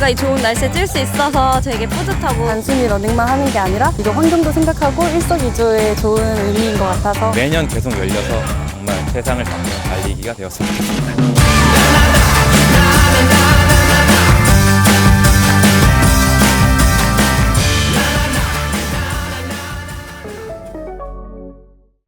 좋은 날씨에 뛸 수 있어서 되게 뿌듯하고 단순히 러닝만 하는 게 아니라 이거 환경도 생각하고 일석이조의 좋은 의미인 것 같아서 매년 계속 열려서 정말 세상을 잡는 달리기가 되었으면 좋겠습니다.